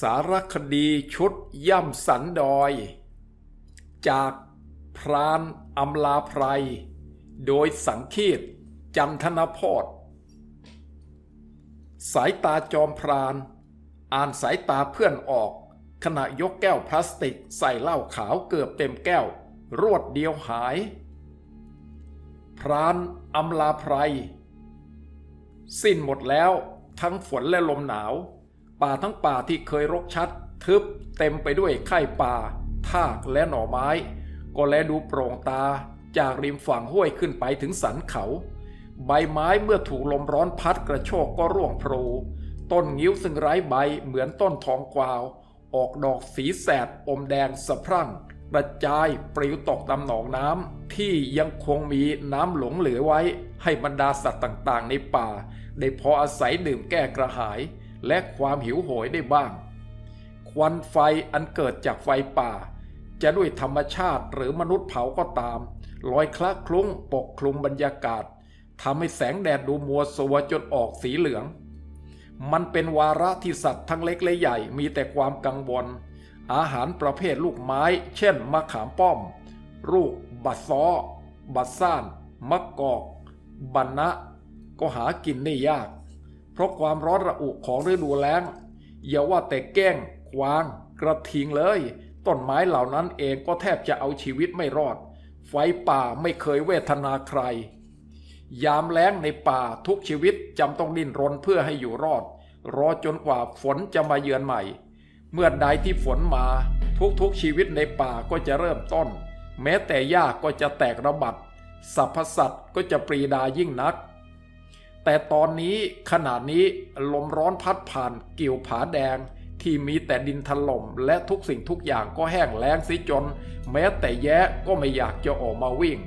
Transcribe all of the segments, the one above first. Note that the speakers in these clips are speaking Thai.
สารคดีชุดย่ำสันดอย จากพรานอำลาไพร โดยสังคีตจันทนพอดสายตาจอมพราน อ่านสายตาเพื่อนออก ขณะยกแก้วพลาสติกใส่เหล้าขาวเกือบเต็มแก้ว รวดเดียวหาย พรานอำลาไพร สิ้นหมดแล้วทั้งฝนและลมหนาว ป่าทั้งป่าที่เคยรกชัด ทึบเต็มไปด้วยไข่ป่า ทากและหน่อไม้ ก็แลดูโปร่งตาจากริมฝั่งห้วยขึ้นไปถึงสันเขา ใบไม้เมื่อถูกลมร้อนพัดกระโชกก็ร่วงโพรต้นงิ้วซึ่งไร้ใบเหมือนต้นทองกวาว ออกดอกสีแสดอมแดงสะพรั่งกระจายปลิวตกตามหนองน้ำที่ยังคงมีน้ำหลงเหลือไว้ ให้บรรดาสัตว์ต่างๆ ในป่า ได้พออาศัยดื่มแก้กระหาย และความหิวโหยได้บ้าง ควันไฟอันเกิดจากไฟป่า จะด้วยธรรมชาติหรือมนุษย์เผาก็ตาม ลอยคละคลุ้งปกคลุมบรรยากาศทำให้แสงแดดดูมัวสวจนออกสีเหลือง มันเป็นวาระที่สัตว์ทั้งเล็กและใหญ่มีแต่ความกังวล อาหารประเภทลูกไม้ เช่น มะขามป้อม ลูก บัดซ้อ บัดซ่าน มะกอก บันนะ ก็หากินได้ยาก ราะความร้อนระอุของฤดูแล้งอย่าว่าแต่แก้งควาง กระทิงเลย ต้นไม้เหล่านั้นเองก็แทบจะเอาชีวิตไม่รอด ไฟป่าไม่เคยเวทนาใคร ยามแล้งในป่าทุกชีวิตจำต้องดิ้นรนเพื่อให้อยู่รอด รอจนกว่าฝนจะมาเยือนใหม่ เมื่อใดที่ฝนมา ทุกๆชีวิตในป่าก็จะเริ่มต้น แม้แต่หญ้าก็จะแตกระบัดสรรพสัตว์ก็จะปรีดายิ่งนัก แต่ตอนนี้ขณะนี้ลมร้อนพัดผ่านกิ่วผาแดง ที่มีแต่ดินถล่มและทุกสิ่งทุกอย่างก็แห้งแล้งสิจน แม้แต่แย้ก็ไม่อยากจะออกมาวิ่ง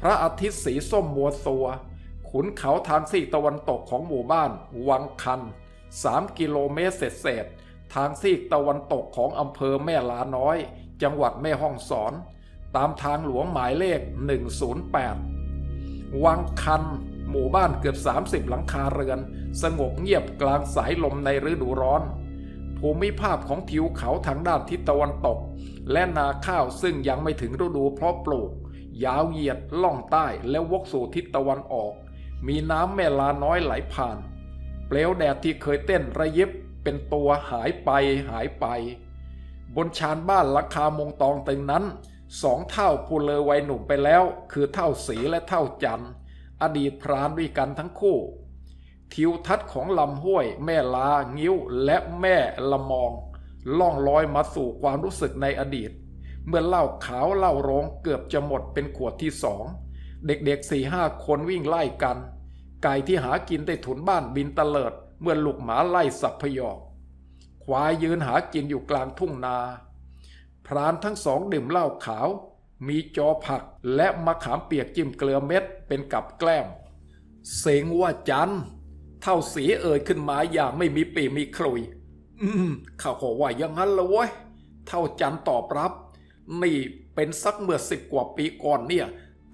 พระอาทิตย์สีส้มมัวตัว ขุนเขาทางซีกตะวันตกของหมู่บ้าน วังคัน3กิโลเมตรเศษๆทางซีกตะวันตกของอำเภอแม่ลาน้อย จังหวัดแม่ฮ่องสอน ตามทางหลวงหมายเลข 108 วังคัน หมู่บ้านเกือบ 30 หลังคาเรือน สงบเงียบกลางสายลมในฤดูร้อน ภูมิภาพของทิวเขาทางด้านทิศตะวันตก และนาข้าวซึ่งยังไม่ถึงฤดูเพาะปลูก ยาวเหยียดล่องใต้แล้ววกสู่ทิศตะวันออก มีน้ำแม่ลาน้อยไหลผ่าน เปลวแดดที่เคยเต้นระยิบเป็นตัวหายไปหายไป บนชานบ้านราคามงตองตึงนั้นสองเท่าผู้เลอวัยหนุ่มไปแล้ว คือเท่าสีและเท่าจันทร์ อดีตพรานด้วยกันทั้งคู่ ทิวทัศน์ของลำห้วย แม่ลา งิ้ว และแม่ละมอง ล่องลอยมาสู่ความรู้สึกในอดีต เมื่อเหล้าขาวเหล้าโรงเกือบจะหมดเป็นขวดที่สอง เด็กๆสี่ห้าคนวิ่งไล่กัน ไก่ที่หากินได้ถุนบ้านบินเตลิด เมื่อลูกหมาไล่สับพยอกควายยืนหากินอยู่กลางทุ่งนา พรานทั้งสองดื่มเหล้าขาว มีจอผักและมะขามเปียกจิ้มเกลือเม็ดเป็นกับแกล้ม เสงว่าจันเท่าสีเอ่ยขึ้นมาอย่างไม่มีปีมีคลุย อืมข้าขอว่าอย่างนั้นละเว้ย เท่าจันตอบรับ นี่เป็นสักเมื่อสิบกว่าปีก่อนเนี่ย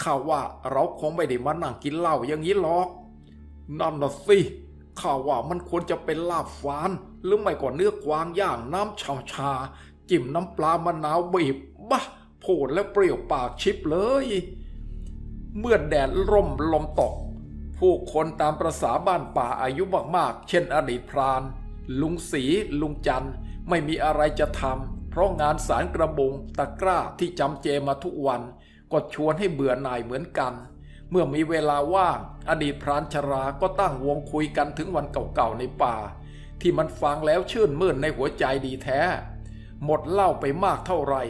ข้าว่าเราคงไม่ได้มานั่งกินเหล้าอย่างนี้หรอก นั่นน่ะสิข้าว่ามันควรจะเป็นลาบฟาน หรือไม่ก็เนื้อกวางย่างน้ำชาชา จิ้มน้ำปลามะนาวบีบบ้า โผดและเปรี้ยวปากชิบเลย เมื่อแดดร่มลมตก ผู้คนตามประษาบ้านป่าอายุมากๆ เช่นอดีตพราน ลุงสีลุงจันไม่มีอะไรจะทำเพราะงานสารกระบุงตะกร้าที่จำเจมาทุกวันก็ชวนให้เบื่อหน่ายเหมือนกัน เมื่อมีเวลาว่าง อดีตพรานชราก็ตั้งวงคุยกันถึงวันเก่าๆในป่า ที่มันฟังแล้วชื่นมื่นในหัวใจดีแท้ หมดเล้าไปมากเท่าไหร่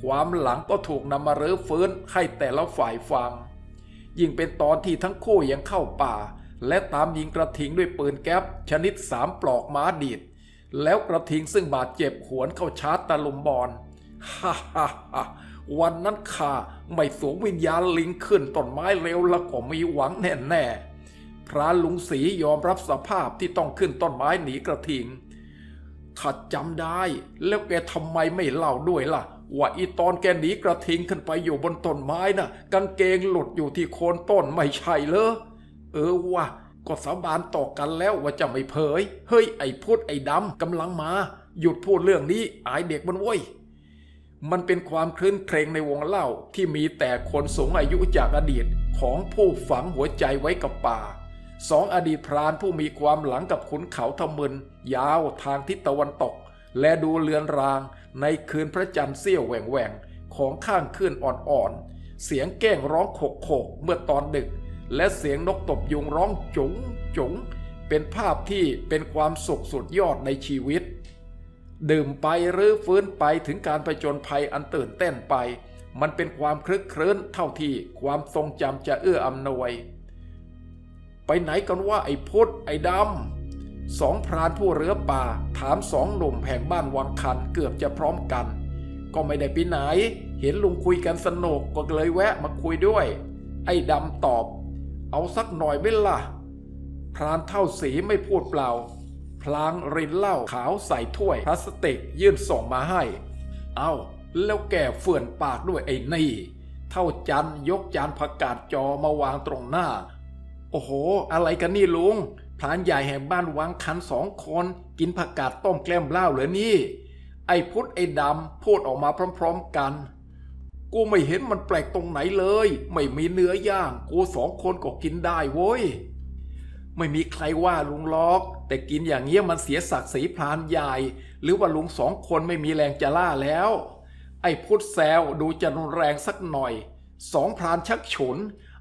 ความหลังก็ถูกนำมาเรื้อฟื้นให้แต่ละฝ่ายฟัง ยิ่งเป็นตอนที่ทั้งคู่ยังเข้าป่า และตามยิงกระทิงด้วยปืนแก๊ปชนิดสามปลอกม้าดีด แล้วกระทิงซึ่งบาดเจ็บหวนเข้าชาร์จตะลุมบอลฮ่าฮ่าฮ่าวันนั้นข้าไม่สวมวิญญาณลิงขึ้นต้นไม้เร็วแล้วก็มีหวังแน่แน่ๆพระลุงศรียอมรับสภาพที่ต้องขึ้นต้นไม้หนีกระทิงข้าจำได้แล้วแกทำไมไม่เล่าด้วยล่ะ ว่าอีตอนแกหนีกระทิงขึ้นไปอยู่บนต้นไม้น่ะกางเกงหลุดอยู่ที่โคนต้นไม่ใช่เหรอเออว่ะก็สาบานต่อกันแล้วว่าจะไม่เผย เฮ้ยไอ้พูดไอ้ดำกำลังมา หยุดพูดเรื่องนี้อายเด็กมันเว้ยมันเป็นความคลื่นเครงในวงเล่าที่มีแต่คนสูงอายุจากอดีตของผู้ฝังหัวใจไว้กับป่าสองอดีตพรานผู้มีความหลังกับขุนเขาทมึนยาวทางทิศตะวันตก และดูเลือนรางในคืนพระจันทร์เสี้ยวแหว่งแหว่งของข้างขึ้นอ่อนๆ เสียงแก้งร้องโขกโขกเมื่อตอนดึก และเสียงนกตบยุงร้องจุ๋งจุ๋งเป็นภาพที่เป็นความสุขสุดยอดในชีวิต ดื่มไปหรือฟื้นไปถึงการไปจนภัยอันตื่นเต้นไป มันเป็นความคลึกครื้นเท่าที่ความทรงจำจะเอื้ออำนวย ไปไหนกันว่าไอ้พุทธไอ้ดำ สองพรานผู้เรือป่าถามสองหนุ่มแห่งบ้านวังคันเกือบจะพร้อมกัน ก็ไม่ได้ไปไหน เห็นลุงคุยกันสนุกก็เลยแวะมาคุยด้วย ไอ้ดำตอบ เอาสักหน่อยไหม่ล่ะ พรานเท่าสีไม่พูดเปล่า พลางรินเหล้าขาวใส่ถ้วยพลาสติกยื่นส่งมาให้ เอาแล้วแกเฟื่อนปากด้วยไอ้นี่ เท่าจันยกจานผักกาดจอมาวางตรงหน้า โอ้โห อะไรกันนี่ลุง พรานใหญ่แห่งบ้านวังคันสองคนกินผักกาดต้มแกล้มเหล้าเหรอนี่ ไอ้พุทธไอ้ดำพูดออกมาพร้อม ๆกัน กูไม่เห็นมันแปลกตรงไหนเลย ไม่มีเนื้อย่าง กูสองคนก็กินได้โว้ย ไม่มีใครว่าลุงล็อก แต่กินอย่างเงี้ยมันเสียศักดิ์ศรีพรานใหญ่ หรือว่าลุงสองคนไม่มีแรงจะล่าแล้ว ไอ้พุทธแซวดูจะรุนแรงสักหน่อย สองพรานชักฉุน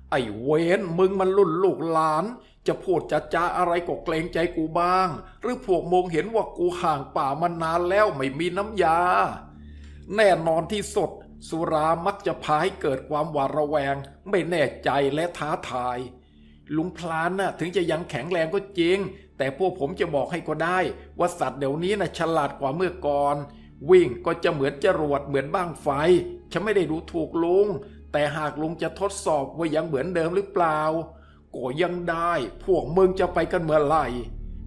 ไอ้เวนมึงมันรุ่นลูกหลาน จะพูดจะจาอะไรก็เกรงใจกูบ้าง หรือพวกมงเห็นว่ากูห่างป่ามานานแล้วไม่มีน้ำยา แน่นอนที่สด สุรามักจะพาให้เกิดความหวาดระแวง ไม่แน่ใจและท้าทาย ลุงพลานน่ะถึงจะยังแข็งแรงก็จริง แต่พวกผมจะบอกให้ก็ได้ ว่าสัตว์เดี๋ยวนี้น่ะฉลาดกว่าเมื่อก่อน วิ่งก็จะเหมือนจรวดเหมือนบ้างไฟ ฉันไม่ได้ดูถูกลุงแต่หากลุงจะทดสอบว่ายังเหมือนเดิมหรือเปล่า ก็ยังได้ พวกมึงจะไปกันเมื่อไหร่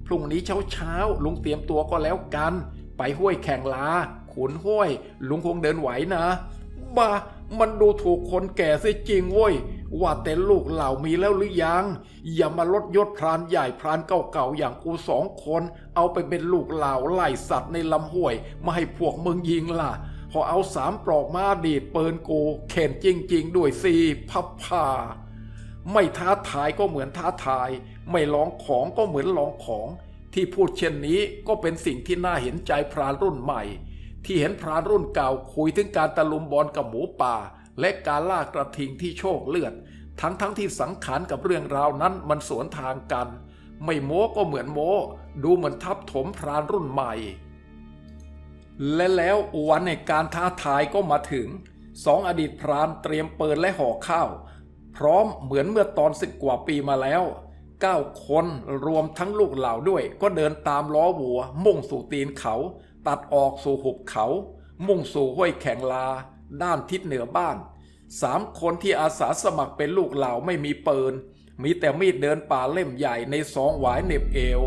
พรุ่งนี้เช้าเช้าลุงเตรียมตัวก็แล้วกัน ไปห้วยแข่งลาขุนห้วย ลุงคงเดินไหวนะบ้ามันดูถูกคนแก่ซะจริงเว้ยว่าแต่ลูกเหล่ามีแล้วหรือยัง อย่ามาลดยศพรานใหญ่พรานเก่าๆอย่างกูสองคน เอาไปเป็นลูกเหล่าไล่สัตว์ในลำห้วย มาให้พวกมึงยิงล่ะ พอเอาสามปลอกมาดีดปืนกูเข็นจริง ๆ ด้วยสีพับผ่า ไม่ท้าทายก็เหมือนท้าทาย ไม่ลองของก็เหมือนลองของ ที่พูดเช่นนี้ก็เป็นสิ่งที่น่าเห็นใจพรานรุ่นใหม่ ที่เห็นพรานรุ่นเก่าคุยถึงการตะลุมบอลกับหมูป่า และการล่ากระทิงที่โชคเลือด ทั้งทั้งที่สังขารกับเรื่องราวนั้นมันสวนทางกัน ไม่โม้ก็เหมือนโม้ดูเหมือนทับถมพรานรุ่นใหม่ และแล้ววันในการท้าทายก็มาถึงสองอดีตพรานเตรียมเปืนและห่อข้าว พร้อมเหมือนเมื่อตอนสิบกว่าปีมาแล้วเก้าคนรวมทั้งลูกเหล่าด้วย ก็เดินตามล้อวัว มุ่งสู่ตีนเขา ตัดออกสู่หุบเขา มุ่งสู่ห้วยแข่งลา ด้านทิศเหนือบ้านสามคนที่อาสาสมัครเป็นลูกเหล่าไม่มีปืน มีแต่มีดเดินป่าเล่มใหญ่ในซองหวายเน็บเอว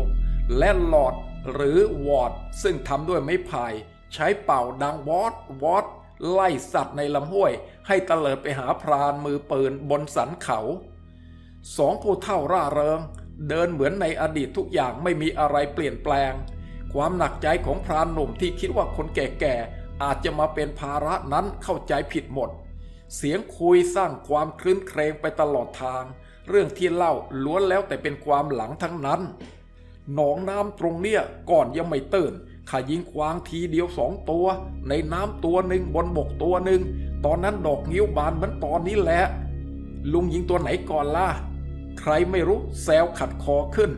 และหลอดหรือวอดซึ่งทำด้วยไม้ไผ่ใช้เป่าดังวอดวอด ไล่สัตว์ในลำห้วย ให้ตะเลิดไปหาพรานมือปืนบนสันเขาสองผู้เท่าร่าเริง เดินเหมือนในอดีตทุกอย่างไม่มีอะไรเปลี่ยนแปลง ความหนักใจของพรานหนุ่มที่คิดว่าคนแก่ๆอาจจะมาเป็นภาระนั้นเข้าใจผิดหมด เสียงคุยสร้างความคลื้นเครงไปตลอดทาง เรื่องที่เล่าล้วนแล้วแต่เป็นความหลังทั้งนั้น หนองน้ำตรงเนี้ยก่อนยังไม่ตื่น ข้ายิงควางทีเดียวสองตัว ในน้ำตัวหนึ่งบนบกตัวหนึ่ง ตอนนั้นดอกงิ้วบานเหมือนตอนนี้แหละ ลุงยิงตัวไหนก่อนล่ะ ใครไม่รู้แซวขัดคอขึ้น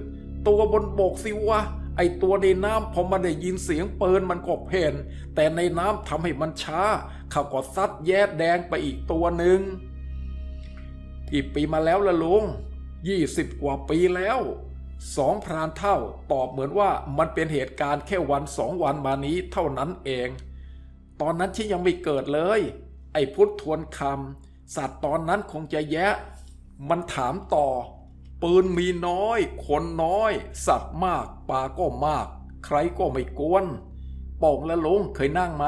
ตัวบนบกสิวะ ไอตัวในน้ำพอมันได้ยินเสียงเปืนมันก็เพนแต่ในน้ำทำให้มันช้าเขาก็ซัดแย่แดงไปอีกตัวหนึ่งกี่ปีมาแล้วละลุงยี่สิบกว่าปีแล้ว สองพรานเท่าตอบเหมือนว่ามันเป็นเหตุการณ์แค่วันสองวันมานี้เท่านั้นเอง ตอนนั้นฉันยังไม่เกิดเลย ไอ้พุทธทวนคำสัตว์ตอนนั้นคงจะแยะ มันถามต่อ ปืนมีน้อย คนน้อย สัตว์มากป่าก็มาก ใครก็ไม่กวนโป่งและลุงเคยนั่งไหม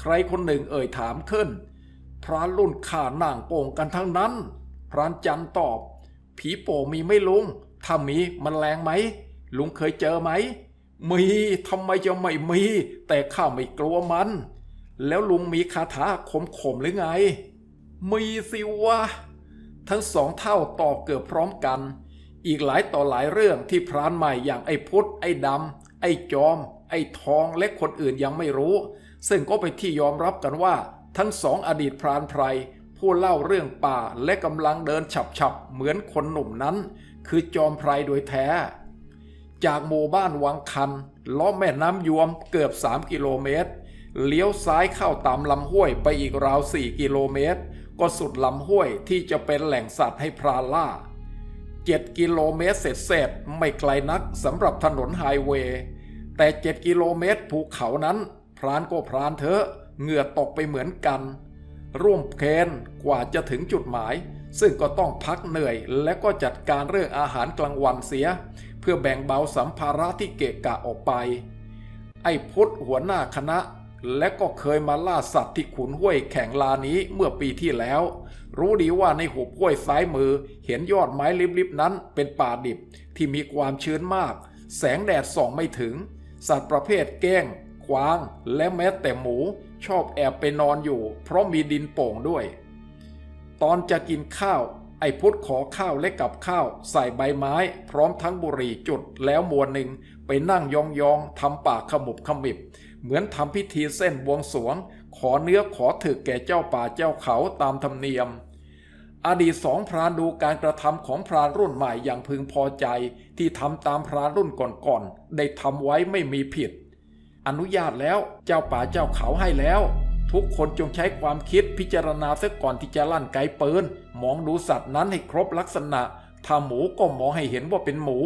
ใครคนหนึ่งเอ่ยถามขึ้น พรานรุ่นข่านั่งโป่งกันทั้งนั้น พรานจันตอบ ผีโป่งมีไม่ลุง ถ้ามีมันแรงไหม ลุงเคยเจอไหม มีทำไมจะไม่มี แต่ข้าไม่กลัวมัน แล้วลุงมีคาถาคมขมหรือไง มีสิวะ ทั้งสองเท่าตอบเกือบพร้อมกัน อีกหลายต่อหลายเรื่องที่พรานใหม่อย่างไอ้พุทธไอ้ดำไอ้จอม ไอ้ทองและคนอื่นยังไม่รู้ ซึ่งก็เป็นที่ยอมรับกันว่า ทั้งสองอดีตพรานไพรผู้เล่าเรื่องป่าและกำลังเดินฉับๆเหมือนคนหนุ่มนั้น คือจอมไพรโดยแท้ จากหมู่บ้านวังคันล้อมแม่น้ำยวมเกือบ 3 กิโลเมตร เลี้ยวซ้ายเข้าตามลำห้วยไปอีกราว 4 กิโลเมตร ก็สุดลำห้วยที่จะเป็นแหล่งสัตว์ให้พรานล่า 7 กิโลเมตรเศษเศษๆไม่ไกลนักสำหรับถนนไฮเวย์แต่ 7 กิโลเมตรภูเขานั้นพรานก็พรานเถอะเหงื่อตกไปเหมือนกัน ร่วมเคนกว่าจะถึงจุดหมาย ซึ่งก็ต้องพักเหนื่อยและก็จัดการเรื่องอาหารกลางวันเสีย เพื่อแบ่งเบาสัมภาระที่เกะกะออกไป ไอ้พุทธหัวหน้าคณะ และก็เคยมาล่าสัตว์ที่ขุนห้วยแข่งลานี้เมื่อปีที่แล้ว รู้ดีว่าในหุบห้วยซ้ายมือเห็นยอดไม้ลิบๆนั้นเป็นป่าดิบที่มีความชื้นมาก แสงแดดส่องไม่ถึง สัตว์ประเภทแก้งกวาง และแม้แต่หมูชอบแอบไปนอนอยู่ เพราะมีดินโป่งด้วย ตอนจะกินข้าว ไอ้พุทธขอข้าวและกับข้าว ใส่ใบไม้ พร้อมทั้งบุหรี่จุดแล้วมวนหนึ่ง ไปนั่งยองๆทำปากขมุบขมิบ เหมือนทำพิธีเส้นบวงสวง ขอเนื้อขอถึกแก่เจ้าป่าเจ้าเขาตามธรรมเนียม อดีตสองพรานดูการกระทำของพรานรุ่นใหม่อย่างพึงพอใจ ที่ทำตามพรานรุ่นก่อนๆได้ทำไว้ไม่มีผิด อนุญาตแล้วเจ้าป่าเจ้าเขาให้แล้ว ทุกคนจงใช้ความคิดพิจารณาเสียก่อนที่จะลั่นไกปืนมองดูสัตว์นั้นให้ครบลักษณะ ถ้าหมูก็มองให้เห็นว่าเป็นหมู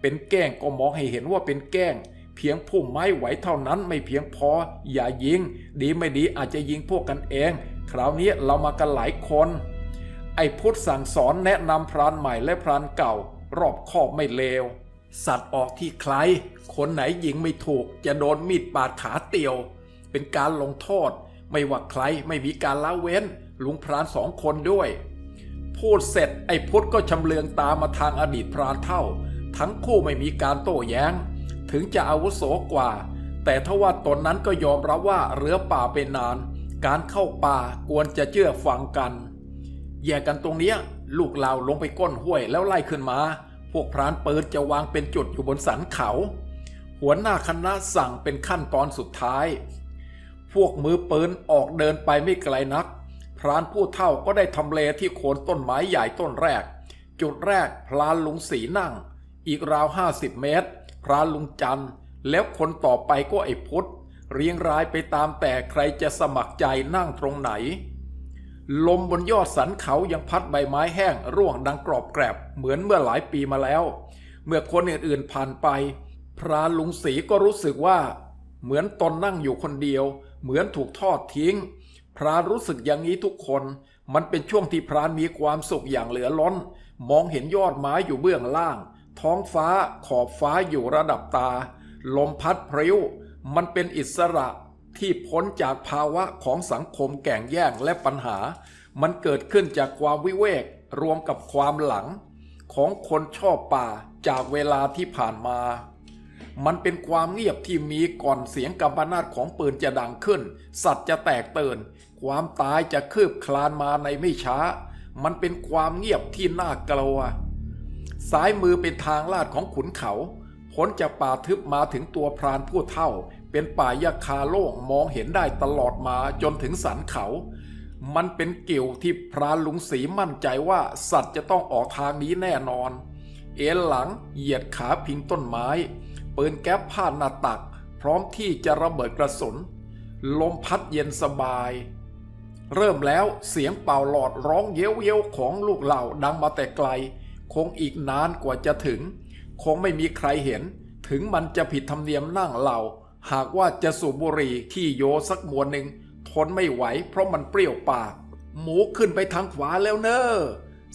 เป็นแก้งก็มองให้เห็นว่าเป็นแก้ง เพียงพุ่มไม้ไหวเท่านั้นไม่เพียงพอ อย่ายิง ดีไม่ดีอาจจะยิงพวกกันเอง คราวนี้เรามากันหลายคน ไอ้พุทธสั่งสอนแนะนำพรานใหม่และพรานเก่า รอบคอบไม่เลว สัตว์ออกที่ใคร คนไหนยิงไม่ถูก จะโดนมีดปาดขาเตียว เป็นการลงโทษ ไม่ว่าใครไม่มีการละเว้น ลุงพรานสองคนด้วย พูดเสร็จไอ้พุทธก็ชำเลืองตามมาทางอดีตพรานเท่า ทั้งคู่ไม่มีการโต้แย้ง ถึงจะอาวุโสกว่า แต่ทว่าตนนั้นก็ยอมรับว่าเรือป่าเป็นนาน การเข้าป่าควรจะเชื่อฟังกัน แยกกันตรงเนี้ย ลูกเราลงไปก้นห้วยแล้วไล่ขึ้นมา พวกพรานปืนจะวางเป็นจุดอยู่บนสันเขา หัวหน้าคณะสั่งเป็นขั้นตอนสุดท้าย พวกมือปืนออกเดินไปไม่ไกลนัก พรานผู้เท่าก็ได้ทำเลที่โคนต้นไม้ใหญ่ต้นแรก จุดแรกพรานลุงสีนั่ง อีกราวห้าสิบเมตร พรานลุงจันแล้วคนต่อไปก็ไอ้พุทธเรียงรายไปตามแต่ใครจะสมัครใจนั่งตรงไหน ลมบนยอดสันเขายังพัดใบไม้แห้งร่วงดังกรอบแกรบเหมือนเมื่อหลายปีมาแล้ว เมื่อคนอื่นๆผ่านไป พรานลุงศรีก็รู้สึกว่า เหมือนตนนั่งอยู่คนเดียว เหมือนถูกทอดทิ้ง พรานรู้สึกอย่างนี้ทุกคน มันเป็นช่วงที่พรานมีความสุขอย่างเหลือล้น มองเห็นยอดไม้อยู่เบื้องล่าง ท้องฟ้าขอบฟ้าอยู่ระดับตา ลมพัดพริ้ว มันเป็นอิสระที่พ้นจากภาวะของสังคมแก่งแย่งและปัญหา มันเกิดขึ้นจากความวิเวกรวมกับความหลัง ของคนชอบป่าจากเวลาที่ผ่านมา มันเป็นความเงียบที่มีก่อนเสียงกำปนาตของปืนจะดังขึ้น สัตว์จะแตกตื่นความตายจะคืบคลานมาในไม่ช้า มันเป็นความเงียบที่น่ากลัวซ้ายมือเป็นทางลาดของขุนเขาพ้นจากป่าทึบมาถึงตัวพรานผู้เท่า เป็นป่ายาคาโล่งมองเห็นได้ตลอดมาจนถึงสันเขา มันเป็นกิ่วที่พรานลุงศรีมั่นใจว่าสัตว์จะต้องออกทางนี้แน่นอน เอ็นหลังเหยียดขาพิงต้นไม้ ปืนแก๊ปผ่านหน้าตัก พร้อมที่จะระเบิดกระสุน ลมพัดเย็นสบาย เริ่มแล้วเสียงเป่าหลอดร้องเย้ยวๆของลูกเหล่าดังมาแต่ไกล คงอีกนานกว่าจะถึง คงไม่มีใครเห็น ถึงมันจะผิดธรรมเนียมนั่งเหล่า หากว่าจะสูบบุหรี่ขี้โยสักมวนหนึ่งทนไม่ไหวเพราะมันเปรี้ยวปาก หมูขึ้นไปทางขวาแล้วเนอ้อ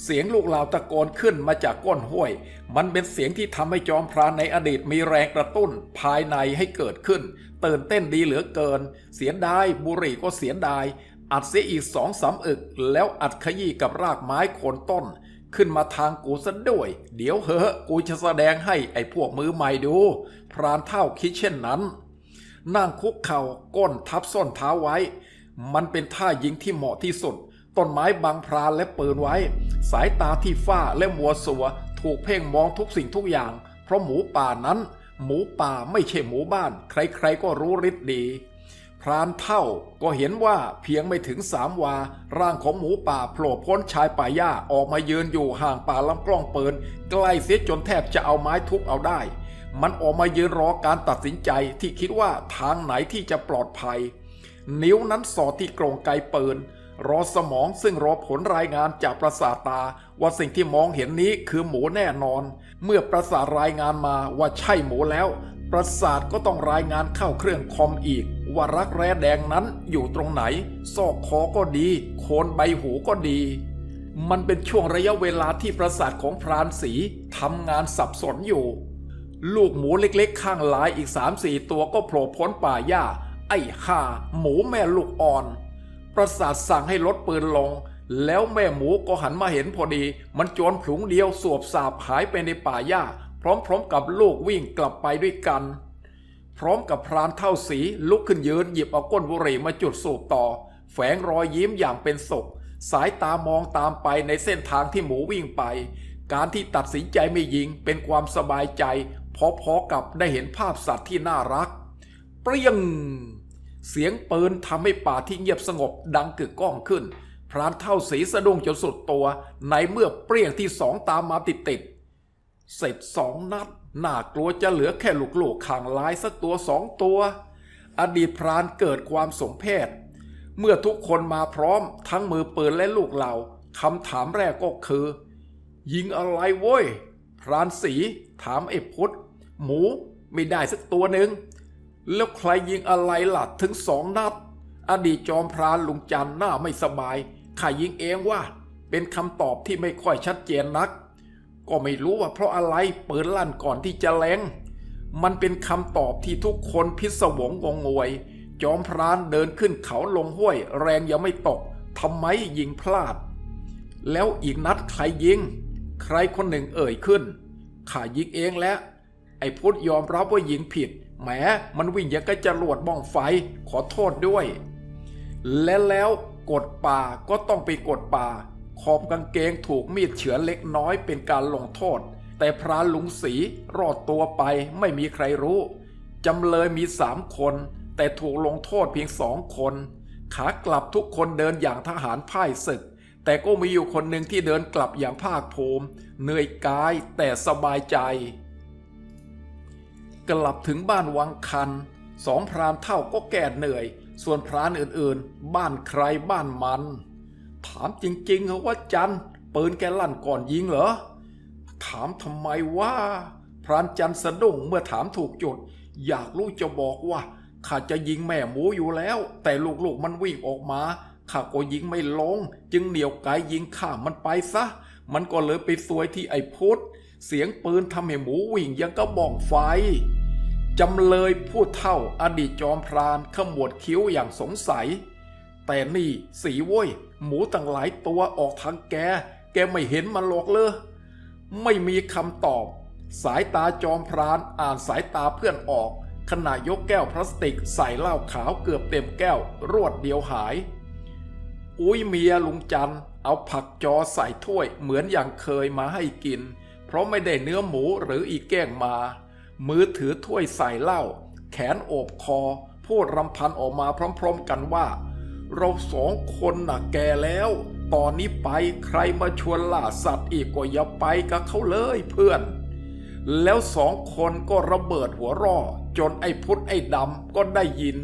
เสียงลูกเหล่าตะโกนขึ้นมาจากก้นห้วย มันเป็นเสียงที่ทำให้จอมพรานในอดีตมีแรงกระตุ้นภายในให้เกิดขึ้น ตื่นเต้นดีเหลือเกิน เสียดายบุหรี่ก็เสียดาย อัดเสียอีกสองสามอึก แล้วอัดขยี้กับรากไม้โคนต้น ขึ้นมาทางกูซะด้วย เดี๋ยวเหอะกูจะแสดงให้ไอ้พวกมือใหม่ดู พรานเท่าคิดเช่นนั้น นั่งคุกเข่าก้นทับส้นเท้าไว้ มันเป็นท่ายิงที่เหมาะที่สุด ต้นไม้บังพรานและปืนไว้ สายตาที่ฝ้าและมัวสัว ถูกเพ่งมองทุกสิ่งทุกอย่าง เพราะหมูป่านั้น หมูป่าไม่ใช่หมูบ้าน ใครๆก็รู้ฤทธิ์ดี พรานเท่าก็เห็นว่าเพียงไม่ถึงสามวา ร่างของหมูป่าโผล่พ้นชายป่าหญ้าออกมายืนอยู่ห่างป่าลำกล้องเปืนใกล้เสียจนแทบจะเอาไม้ทุบเอาได้ มันออกมายืนรอการตัดสินใจที่คิดว่าทางไหนที่จะปลอดภัย นิ้วนั้นสอดที่กรงไกเปืน รอสมองซึ่งรอผลรายงานจากประสาทตา ว่าสิ่งที่มองเห็นนี้คือหมูแน่นอน เมื่อประสาทรายงานมาว่าใช่หมูแล้ว ประสาทก็ต้องรายงานเข้าเครื่องคอมอีก ว่ารักแร้แดงนั้นอยู่ตรงไหน ซอกคอก็ดี โคนใบหูก็ดี มันเป็นช่วงระยะเวลาที่ประสาทของพรานสีทำงานสับสนอยู่ ลูกหมูเล็กๆ ข้างหลายอีกสามสี่ตัวก็โผล่พ้นป่าหญ้าไอ้ห่าหมูแม่ลูกอ่อน ประสาทสั่งให้ลดปืนลง แล้วแม่หมูก็หันมาเห็นพอดี มันโจรผลุงเดียวสวบสาบหายไปในป่าหญ้า พร้อมๆกับลูกวิ่งกลับไปด้วยกัน พร้อมกับพรานเท่าสีลุกขึ้นยืนหยิบเอาก้นบุหรี่มาจุดสูบต่อ แฝงรอยยิ้มอย่างเป็นสุขสายตามองตามไปในเส้นทางที่หมูวิ่งไป การที่ตัดสินใจไม่ยิงเป็นความสบายใจพอๆกับได้เห็นภาพสัตว์ที่น่ารัก เปรี้ยง เสียงปืนทำให้ป่าที่เงียบสงบดังกึกก้องขึ้น พรานเท่าสีสะดุ้งจนสุดตัว ในเมื่อเปรี้ยงที่สองตามมาติดติดเสร็จสองนัดน่ากลัวจะเหลือแค่ลูกๆข่างลายสักตัวสองตัว อดีตพรานเกิดความสมเพศ เมื่อทุกคนมาพร้อมทั้งมือปืนและลูกเหล่าคำถามแรกก็คือ ยิงอะไรโว้ย พรานสีถามไอ้พุทธหมูไม่ได้สักตัวหนึ่ง แล้วใครยิงอะไรล่ะถึงสองนัด อดีตจอมพรานลุงจันหน้าไม่สบายข้ายิงเองว่า เป็นคำตอบที่ไม่ค่อยชัดเจนนัก ก็ไม่รู้ว่าเพราะอะไรปืนลั่นก่อนที่จะแรงมันเป็นคำตอบที่ทุกคนพิศวงงงงวย จอมพรานเดินขึ้นเขาลงห้วย แรงยังไม่ตกทำไมยิงพลาด แล้วอีกนัดใครยิง ใครคนหนึ่งเอ่ยขึ้นข้ายิงเองแล้ว ไอ้พุทธยอมรับว่ายิงผิด แหมมันวิ่งอย่างก็จะรวดบ้องไฟขอโทษด้วย และแล้วกดป่าก็ต้องไปกดป่า ขอบกางเกงถูกมีดเฉือนเล็กน้อยเป็นการลงโทษ แต่พรานลุงสีรอดตัวไปไม่มีใครรู้จำเลยมีสามคน แต่ถูกลงโทษเพียงสองคน ขากลับทุกคนเดินอย่างทหารพ่ายศึก แต่ก็มีอยู่คนหนึ่งที่เดินกลับอย่างภาคภูมิเหนื่อยกายแต่สบายใจ กลับถึงบ้านวังคันสองพรานเท่าก็แก่เหนื่อย ส่วนพรานอื่นๆ บ้านใครบ้านมัน ถามจริงๆเหรอว่าจันปืนแกลั่นก่อนยิงเหรอ ถามทำไมว่า พรานจันสะดุ้งเมื่อถามถูกจุด อยากรู้จะบอกว่าข้าจะยิงแม่หมูอยู่แล้ว แต่ลูกๆมันวิ่งออกมาข้าก็ยิงไม่ลง จึงเหนี่ยวไกยิงข้ามมันไปซะ มันก็เลยไปซวยที่ไอ้พุทธเสียงปืนทำให้หมูวิ่งยังก็บ้องไฟ จำเลยพูดเท่าอดีตจอมพรานขมวดคิ้วอย่างสงสัย แต่นี่สีโว้ย หมูตั้งหลายตัวออกทางแก แกไม่เห็นมันหรอกเลยไม่มีคำตอบ สายตาจอมพรานอ่านสายตาเพื่อนออก ขณะยกแก้วพลาสติกใส่เหล้าขาวเกือบเต็มแก้ว รวดเดียวหาย อุ้ยเมียลุงจันเอาผักจอใส่ถ้วยเหมือนอย่างเคยมาให้กิน เพราะไม่ได้เนื้อหมูหรืออีแก้งมา มือถือถ้วยใส่เหล้าแขนโอบคอ พูดรำพันออกมาพร้อมๆกันว่า เราสองคนน่ะแก่แล้ว ตอนนี้ไปใครมาชวนล่าสัตว์อีกก็อย่าไปกับเขาเลยเพื่อน แล้วสองคนก็ระเบิดหัวร่อ จนไอ้พุทธไอ้ดำก็ได้ยิน